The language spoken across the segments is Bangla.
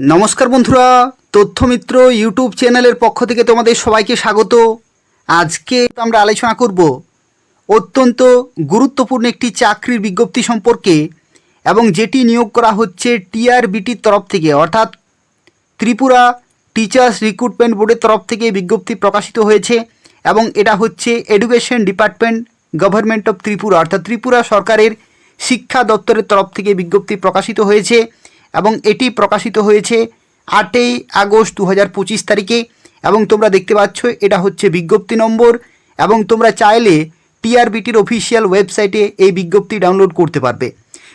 নমস্কার বন্ধুরা, তথ্যমিত্র ইউটিউব চ্যানেলের পক্ষ থেকে তোমাদের সবাইকে স্বাগত। আজকে আমরা আলোচনা করব অত্যন্ত গুরুত্বপূর্ণ একটি চাকরির বিজ্ঞপ্তি সম্পর্কে এবং যেটি নিয়োগ করা হচ্ছে টিআরবিটির তরফ থেকে, অর্থাৎ ত্রিপুরা টিচার্স রিক্রুটমেন্ট বোর্ডের তরফ থেকে বিজ্ঞপ্তি প্রকাশিত হয়েছে এবং এটা হচ্ছে education department, government of Tripura, অর্থাৎ ত্রিপুরা সরকারের শিক্ষা দপ্তরের তরফ থেকে বিজ্ঞপ্তি প্রকাশিত হয়েছে। এবং এটি প্রকাশিত হয়েছে আটই আগস্ট দু হাজার পঁচিশ তারিখে এবং তোমরা দেখতে পাচ্ছ এটা হচ্ছে বিজ্ঞপ্তি নম্বর এবং তোমরা চাইলে টিআরবিটির অফিসিয়াল ওয়েবসাইটে এই বিজ্ঞপ্তি ডাউনলোড করতে পারবে।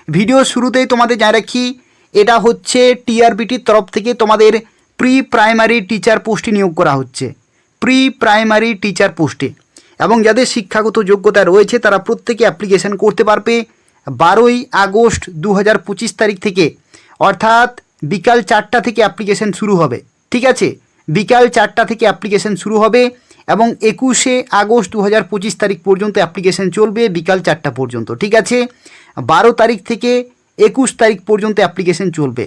ভিডিও শুরুতেই তোমাদের জানিয়ে রাখি, এটা হচ্ছে টিআরবিটির তরফ থেকে তোমাদের প্রি প্রাইমারি টিচার পোস্টে নিয়োগ করা হচ্ছে। প্রি প্রাইমারি টিচার পোস্টে। এবং যাদের শিক্ষাগত যোগ্যতা রয়েছে তারা প্রত্যেকে অ্যাপ্লিকেশন করতে পারবে। বারোই আগস্ট দু হাজার পঁচিশ তারিখ থেকে অর্থাৎ বিকাল চারটা থেকে অ্যাপ্লিকেশন শুরু হবে, ঠিক আছে? বিকাল চারটা থেকে অ্যাপ্লিকেশন শুরু হবে এবং একুশে আগস্ট দু হাজার পঁচিশ তারিখ পর্যন্ত অ্যাপ্লিকেশন চলবে, বিকাল চারটা পর্যন্ত, ঠিক আছে? বারো তারিখ থেকে একুশ তারিখ পর্যন্ত অ্যাপ্লিকেশন চলবে।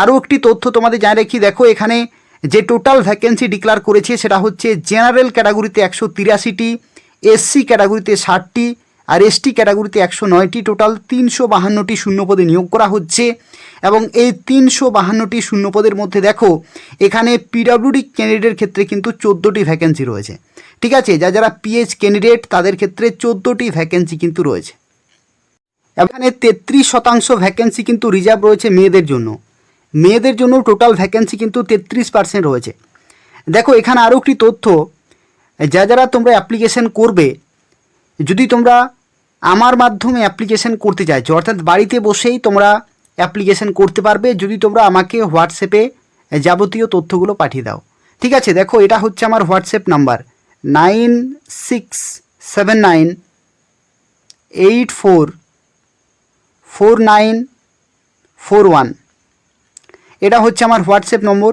আরও একটি তথ্য তোমাদের জানিয়ে রাখি, দেখো এখানে যে টোটাল ভ্যাকেন্সি ডিক্লার করেছে সেটা হচ্ছে জেনারেল ক্যাটাগরিতে একশো তিরাশিটি এসসি ক্যাটাগরিতে ষাটটি আর এসটি ক্যাটাগরিতে একশো নয়টি, টোটাল তিনশো বাহান্নটি শূন্যপদে নিয়োগ করা হচ্ছে। এবং এই তিনশো বাহান্নটি শূন্যপদের মধ্যে দেখো, এখানে পিডাব্লিউডি ক্যান্ডিডেটের ক্ষেত্রে কিন্তু চোদ্দোটি ভ্যাকেন্সি রয়েছে। ঠিক আছে, যা যারা পিএইচ ক্যান্ডিডেট, তাদের ক্ষেত্রে চোদ্দোটি ভ্যাকেন্সি কিন্তু রয়েছে। এখানে তেত্রিশ শতাংশ ভ্যাকেন্সি কিন্তু রিজার্ভ রয়েছে মেয়েদের জন্য। মেয়েদের জন্য টোটাল ভ্যাকেন্সি কিন্তু তেত্রিশ পার্সেন্ট রয়েছে। দেখো, এখানে আরও একটি তথ্য, যা যারা তোমরা অ্যাপ্লিকেশন করবে যদি তোমরা আমার মাধ্যমে অ্যাপ্লিকেশন করতে চাইছো, অর্থাৎ বাড়িতে বসেই তোমরা অ্যাপ্লিকেশন করতে পারবে, যদি তোমরা আমাকে হোয়াটসঅ্যাপে যাবতীয় তথ্যগুলো পাঠিয়ে দাও। ঠিক আছে, দেখো, এটা হচ্ছে আমার WhatsApp number. Nine six seven nine eight four four nine four one. এটা হচ্ছে আমার হোয়াটসঅ্যাপ নম্বর।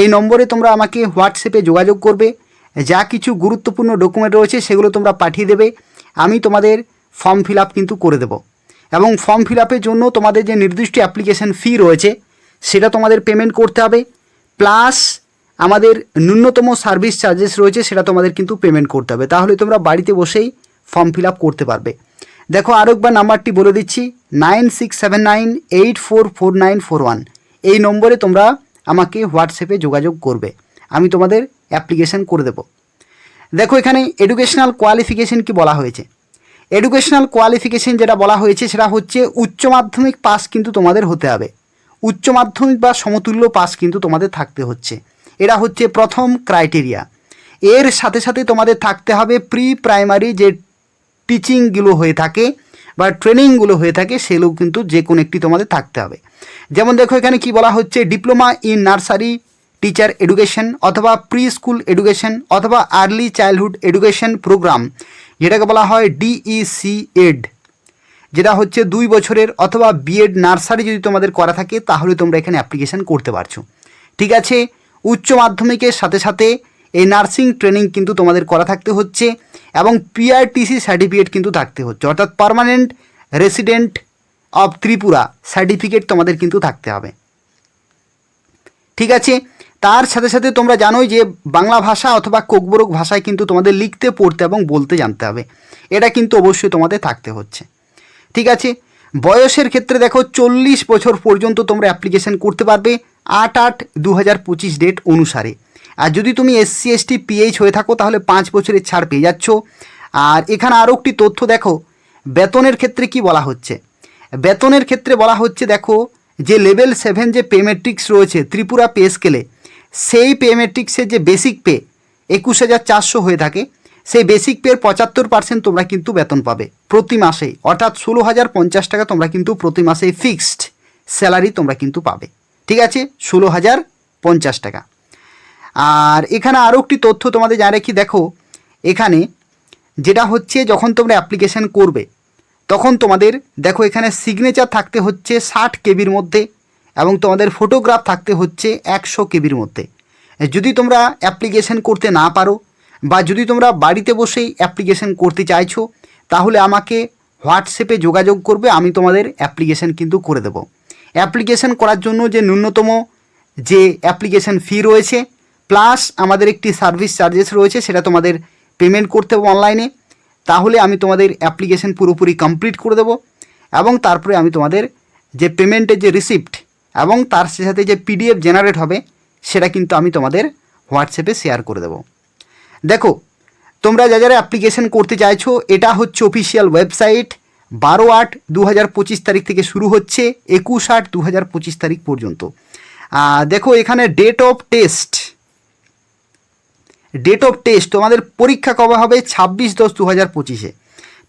এই নম্বরে তোমরা আমাকে হোয়াটসঅ্যাপে যোগাযোগ করবে। যা কিছু গুরুত্বপূর্ণ ডকুমেন্ট রয়েছে, সেগুলো তোমরা পাঠিয়ে দেবে। আমি তোমাদের ফর্ম ফিল কিন্তু করে দেবো। এবং ফর্ম ফিল জন্য তোমাদের যে নির্দিষ্ট অ্যাপ্লিকেশন ফি রয়েছে, সেটা তোমাদের পেমেন্ট করতে হবে। প্লাস আমাদের ন্যূনতম সার্ভিস চার্জেস রয়েছে, সেটা তোমাদের কিন্তু পেমেন্ট করতে হবে। তাহলে তোমরা বাড়িতে বসেই ফর্ম ফিল করতে পারবে। দেখো, আরেকবার নাম্বারটি বলে দিচ্ছি nine six seven nine eight four four nine four one এই নম্বরে তোমরা আমাকে হোয়াটসঅ্যাপে যোগাযোগ করবে। আমি তোমাদের অ্যাপ্লিকেশন করে দেবো। দেখো এখানে এডুকেশনাল কোয়ালিফিকেশন কি বলা হয়েছে? এডুকেশনাল কোয়ালিফিকেশন যেটা বলা হয়েছে সেটা হচ্ছে উচ্চ মাধ্যমিক পাস কিন্তু তোমাদের হতে হবে। উচ্চ মাধ্যমিক বা সমতুল্য পাস কিন্তু তোমাদের থাকতে হচ্ছে। এটা হচ্ছে প্রথম ক্রাইটেরিয়া এর সাথে সাথে তোমাদের থাকতে হবে প্রি প্রাইমারি যে টিচিংগুলো হয়ে থাকে বা ট্রেনিংগুলো হয়ে থাকে সেগুলো কিন্তু যে কোনো একটি তোমাদের থাকতে হবে। যেমন দেখো এখানে কি বলা হচ্ছে diploma in nursery teacher education অথবা প্রি স্কুল এডুকেশন অথবা আর্লি চাইল্ডহুড এডুকেশন প্রোগ্রাম যেটাকে বলা হয় ডিইসি এড যেটা হচ্ছে দুই বছরের অথবা বিএড নার্সারি যদি তোমাদের করা থাকে, তাহলে তোমরা এখানে অ্যাপ্লিকেশন করতে পারছ। ঠিক আছে? উচ্চ মাধ্যমিকের সাথে সাথে এই নার্সিং ট্রেনিং কিন্তু তোমাদের করা থাকতে হচ্ছে এবং পিআরটিসি সার্টিফিকেট কিন্তু থাকতে হচ্ছে। অর্থাৎ permanent resident of Tripura certificate তোমাদের কিন্তু থাকতে হবে। ঠিক আছে? তার সাথে সাথে তোমরা জানোই যে বাংলা ভাষা অথবা কোকবরক ভাষায় কিন্তু তোমাদের লিখতে, পড়তে এবং বলতে জানতে হবে। এটা কিন্তু অবশ্যই তোমাদের থাকতে হচ্ছে। ঠিক আছে? বয়সের ক্ষেত্রে দেখো চল্লিশ বছর পর্যন্ত তোমরা অ্যাপ্লিকেশন করতে পারবে আট আট দু হাজার পঁচিশ ডেট অনুসারে। আর যদি তুমি এসসি এসটি পিএইচ হয়ে থাকো তাহলে পাঁচ বছরের ছাড় পেয়ে যাচ্ছ। আর এখানে আরও একটি তথ্য দেখো, বেতনের ক্ষেত্রে কি বলা হচ্ছে? বেতনের ক্ষেত্রে বলা হচ্ছে দেখো যে লেভেল সেভেন যে পে মেট্রিক্স রয়েছে ত্রিপুরা পে স্কেলে সেই পে মেট্রিক্সের যে বেসিক পে একুশ হাজার চারশো হয়ে থাকে, সেই বেসিক পের পঁচাত্তর পার্সেন্ট তোমরা কিন্তু বেতন পাবে প্রতি মাসেই। অর্থাৎ ষোলো হাজার পঞ্চাশ টাকা তোমরা কিন্তু প্রতি মাসেই ফিক্সড স্যালারি তোমরা কিন্তু পাবে। ঠিক আছে? ষোলো হাজার পঞ্চাশ টাকা। আর এখানে আরও একটি তথ্য তোমাদের যা কি দেখো, এখানে যেটা হচ্ছে যখন তোমরা অ্যাপ্লিকেশন করবে, তখন তোমাদের, দেখো, এখানে সিগনেচার থাকতে হচ্ছে ষাট কেবির মধ্যে। এবং তোমাদের ফটোগ্রাফ থাকতে হচ্ছে একশো কেবির মধ্যে। যদি তোমরা অ্যাপ্লিকেশন করতে না পারো বা যদি তোমরা বাড়িতে বসেই অ্যাপ্লিকেশন করতে চাইছো, তাহলে আমাকে হোয়াটসঅ্যাপে যোগাযোগ করবে, আমি তোমাদের অ্যাপ্লিকেশন কিন্তু করে দেবো। অ্যাপ্লিকেশন করার জন্য যে ন্যূনতম যে অ্যাপ্লিকেশন ফি রয়েছে প্লাস আমাদের একটি সার্ভিস চার্জেস রয়েছে, সেটা তোমাদের পেমেন্ট করতে হবে অনলাইনে তাহলে আমি তোমাদের অ্যাপ্লিকেশন পুরোপুরি কমপ্লিট করে দেবো এবং তারপরে আমি তোমাদের যে পেমেন্টের যে রিসিপ্ট এবং তার সাথে যে পিডিএফ জেনারেট হবে, সেটা কিন্তু আমি তোমাদের হোয়াটসঅ্যাপে শেয়ার করে দেবো। দেখো, তোমরা যা যারা অ্যাপ্লিকেশন করতে চাইছো, এটা হচ্ছে অফিসিয়াল ওয়েবসাইট বারো আট দু হাজার পঁচিশ তারিখ থেকে শুরু হচ্ছে, একুশ আট দু হাজার পঁচিশ তারিখ পর্যন্ত। দেখো, এখানে date of test date of test তোমাদের পরীক্ষা কবে হবে? ছাব্বিশ দশ দু হাজার পঁচিশে।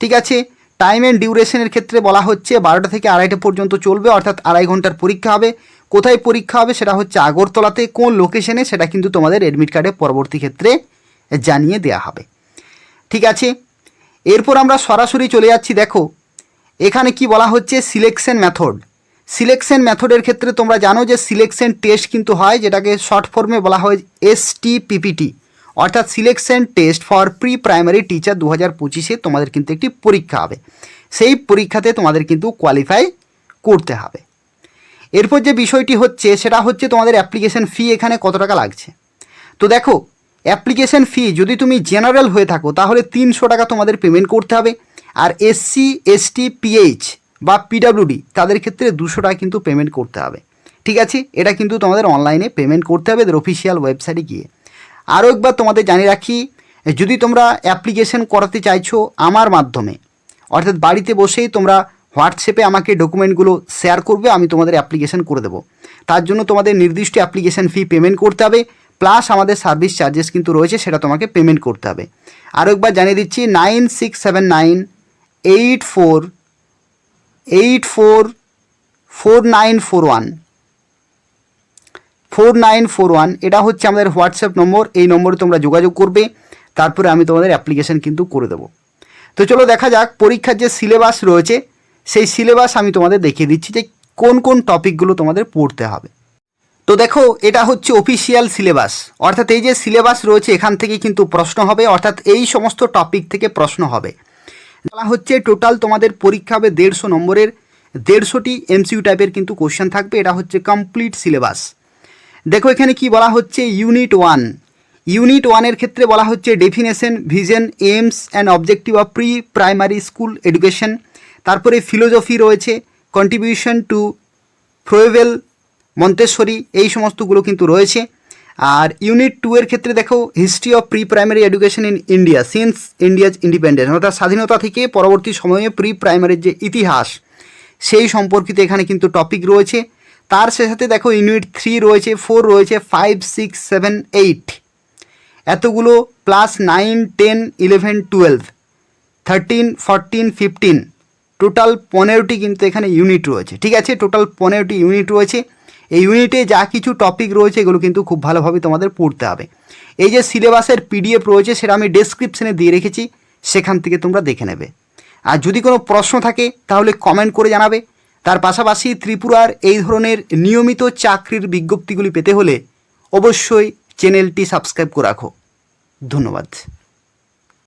ঠিক আছে? টাইম অ্যান্ড ডিউরেশনের ক্ষেত্রে বলা হচ্ছে বারোটা থেকে আড়াইটা পর্যন্ত চলবে, অর্থাৎ আড়াই ঘণ্টার পরীক্ষা হবে। কোথায় পরীক্ষা হবে সেটা হচ্ছে আগরতলাতে, কোন লোকেশনে সেটা কিন্তু তোমাদের অ্যাডমিট কার্ডে পরবর্তী ক্ষেত্রে জানিয়ে দেওয়া হবে। ঠিক আছে? এরপর আমরা সরাসরি চলে যাচ্ছি, দেখো। এখানে কি বলা হচ্ছে? সিলেকশন মেথড সিলেকশন মেথডের ক্ষেত্রে তোমরা জানো যে সিলেকশন টেস্ট কিন্তু হয়, যেটাকে শর্ট ফর্মে বলা হয় এস টি পিপিটি অর্থাৎ selection test for pre primary teacher দু হাজার পঁচিশে তোমাদের কিন্তু একটি পরীক্ষা হবে। সেই পরীক্ষাতে তোমাদের কিন্তু কোয়ালিফাই করতে হবে। এরপর যে বিষয়টি হচ্ছে, সেটা হচ্ছে তোমাদের অ্যাপ্লিকেশন ফি এখানে কত টাকা লাগছে। তো দেখো অ্যাপ্লিকেশন ফি যদি তুমি জেনারেল হয়ে থাকো, তাহলে তিনশো টাকা তোমাদের পেমেন্ট করতে হবে। আর এসসি এসটি পিএইচ বা পিডাব্লিউডি তাদের ক্ষেত্রে দুশো টাকা কিন্তু পেমেন্ট করতে হবে। ঠিক আছে? এটা কিন্তু তোমাদের অনলাইনে পেমেন্ট করতে হবে এদের অফিসিয়াল ওয়েবসাইটে গিয়ে। আরও একবার তোমাদের জানিয়ে রাখি, যদি তোমরা অ্যাপ্লিকেশন করাতে চাইছো আমার মাধ্যমে, অর্থাৎ বাড়িতে বসেই তোমরা হোয়াটসঅ্যাপে আমাকে ডকুমেন্টগুলো শেয়ার করবে, আমি তোমাদের অ্যাপ্লিকেশন করে দেবো। তার জন্য তোমাদের নির্দিষ্ট অ্যাপ্লিকেশন ফি পেমেন্ট করতে হবে প্লাস আমাদের সার্ভিস চার্জেস কিন্তু রয়েছে, সেটা তোমাকে পেমেন্ট করতে হবে। আরও একবার জানিয়ে দিচ্ছি nine six seven nine eight four eight four four nine four one four nine four one এটা হচ্ছে আমাদের হোয়াটসঅ্যাপ নম্বর, এই নম্বরে তোমরা যোগাযোগ করবে, তারপরে আমি তোমাদের অ্যাপ্লিকেশন কিন্তু করে দেবো। তো চলো দেখা যাক, পরীক্ষার যে সিলেবাস রয়েছে, সেই সিলেবাস আমি তোমাদের দেখিয়ে দিচ্ছি যে কোন কোন টপিকগুলো তোমাদের পড়তে হবে। তো দেখো, এটা হচ্ছে অফিসিয়াল সিলেবাস অর্থাৎ এই যে সিলেবাস রয়েছে, এখান থেকে কিন্তু প্রশ্ন হবে, অর্থাৎ এই সমস্ত টপিক থেকে প্রশ্ন হবে। বলা হচ্ছে টোটাল তোমাদের পরীক্ষা হবে দেড়শো নম্বরের, দেড়শোটি এমসিউ টাইপের কিন্তু কোশ্চেন থাকবে, এটা হচ্ছে কমপ্লিট সিলেবাস দেখো, এখানে কি বলা হচ্ছে? ইউনিট ওয়ান ইউনিট ওয়ানের ক্ষেত্রে বলা হচ্ছে definition vision aims and objective of pre primary school education তারপরে ফিলোজফি রয়েছে কন্ট্রিবিউশন টু ফ্রোয়েভেল মন্তেশ্বরী, এই সমস্তগুলো কিন্তু রয়েছে। আর ইউনিট টু এর ক্ষেত্রে দেখো history of pre primary education in India since India's independence অর্থাৎ স্বাধীনতা থেকে পরবর্তী সময়ে প্রি প্রাইমারির যে ইতিহাস, সেই সম্পর্কিত এখানে কিন্তু টপিক রয়েছে। তার সাথে দেখো ইউনিট থ্রি রয়েছে ফোর রয়েছে ফাইভ সিক্স সেভেন এইট এতগুলো plus nine ten eleven twelve thirteen fourteen fifteen total পনেরোটি কিন্তু এখানে ইউনিট রয়েছে, ঠিক আছে? টোটাল পনেরোটি ইউনিট রয়েছে। এই ইউনিটে যা কিছু টপিক রয়েছে, এগুলো কিন্তু খুব ভালোভাবে তোমাদের পড়তে হবে। এই যে সিলেবাসের পিডিএফ রয়েছে, সেটা আমি ডেসক্রিপশনে দিয়ে রেখেছি, সেখান থেকে তোমরা দেখে নেবে। আর যদি কোনো প্রশ্ন থাকে, তাহলে কমেন্ট করে জানাবে। তার পাশাপাশি ত্রিপুরার এই ধরনের নিয়মিত চাকরির বিজ্ঞপ্তিগুলি পেতে হলে অবশ্যই চ্যানেলটি সাবস্ক্রাইব করে রাখো। ধন্যবাদ।